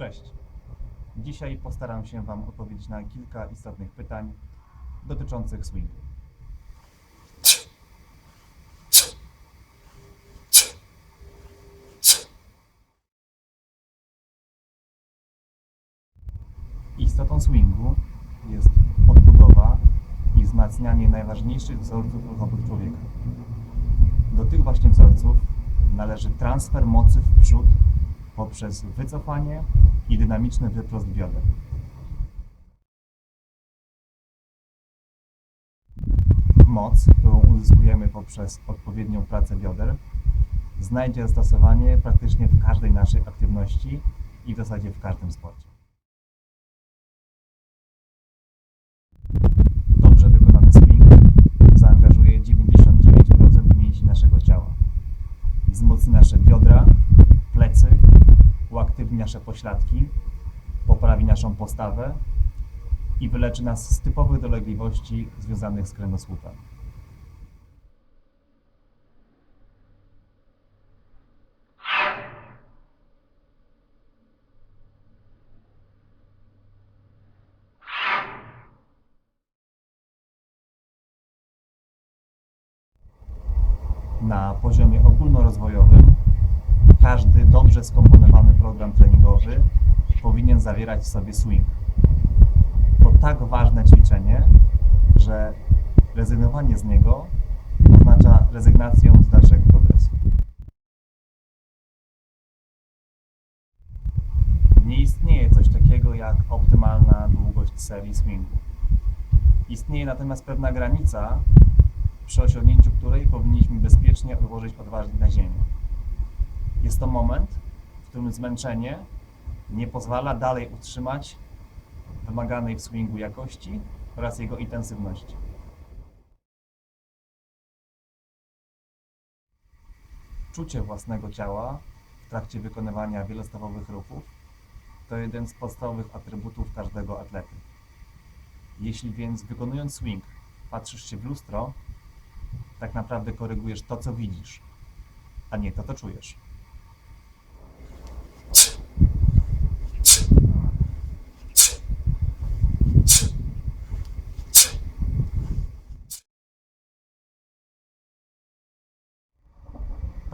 Cześć. Dzisiaj postaram się Wam odpowiedzieć na kilka istotnych pytań dotyczących swingu. Istotą swingu jest odbudowa i wzmacnianie najważniejszych wzorców ruchowych człowieka. Do tych właśnie wzorców należy transfer mocy w przód poprzez wycofanie i dynamiczny wyprost bioder. Moc, którą uzyskujemy poprzez odpowiednią pracę bioder, znajdzie zastosowanie praktycznie w każdej naszej aktywności i w zasadzie w każdym sporcie. Dobrze wykonany swing zaangażuje 99% mięśni naszego ciała. Wzmocni nasze biodra, plecy, uaktywni nasze pośladki, poprawi naszą postawę i wyleczy nas z typowych dolegliwości związanych z kręgosłupem. Na poziomie ogólnorozwojowym każdy dobrze skomponowany program treningowy powinien zawierać w sobie swing. To tak ważne ćwiczenie, że rezygnowanie z niego oznacza rezygnację z dalszego progresu. Nie istnieje coś takiego jak optymalna długość serii swingu. Istnieje natomiast pewna granica, przy osiągnięciu której powinniśmy bezpiecznie odłożyć odważnie na ziemię. Jest to moment, w którym zmęczenie nie pozwala dalej utrzymać wymaganej w swingu jakości oraz jego intensywności. Czucie własnego ciała w trakcie wykonywania wielostawowych ruchów to jeden z podstawowych atrybutów każdego atlety. Jeśli więc wykonując swing patrzysz się w lustro, tak naprawdę korygujesz to, co widzisz, a nie to, co czujesz.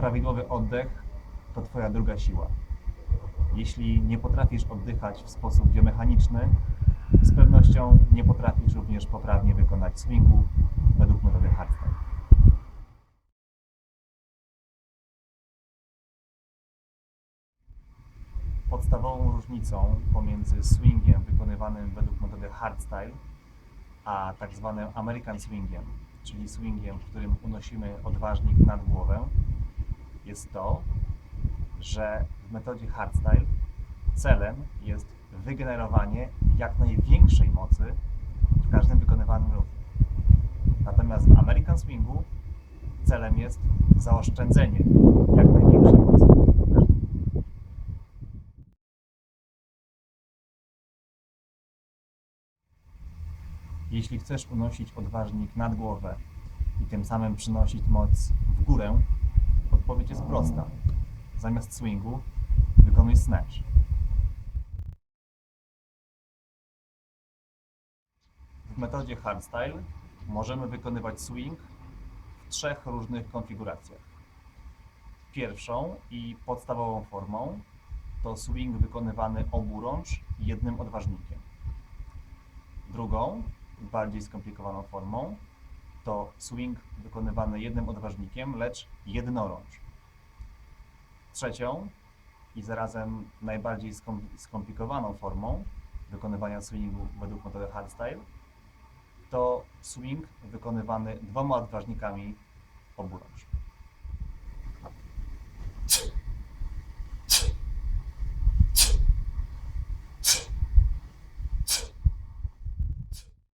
Prawidłowy oddech to Twoja druga siła. Jeśli nie potrafisz oddychać w sposób biomechaniczny, z pewnością nie potrafisz również poprawnie wykonać swingu według metody hardstyle. Podstawową różnicą pomiędzy swingiem wykonywanym według metody hardstyle, a tak zwanym American swingiem, czyli swingiem, w którym unosimy odważnik nad głowę, jest to, że w metodzie hardstyle celem jest wygenerowanie jak największej mocy w każdym wykonywanym ruchu. Natomiast w American Swingu celem jest zaoszczędzenie jak największej mocy. Jeśli chcesz unosić odważnik nad głowę i tym samym przynosić moc w górę, odpowiedź jest prosta. Zamiast swingu wykonuj snatch. W metodzie hardstyle możemy wykonywać swing w trzech różnych konfiguracjach. Pierwszą i podstawową formą to swing wykonywany oburącz jednym odważnikiem. Drugą, bardziej skomplikowaną formą to swing wykonywany jednym odważnikiem, lecz jednorącz. Trzecią i zarazem najbardziej skom- skomplikowaną formą wykonywania swingu według metody hardstyle to swing wykonywany dwoma odważnikami oburącz.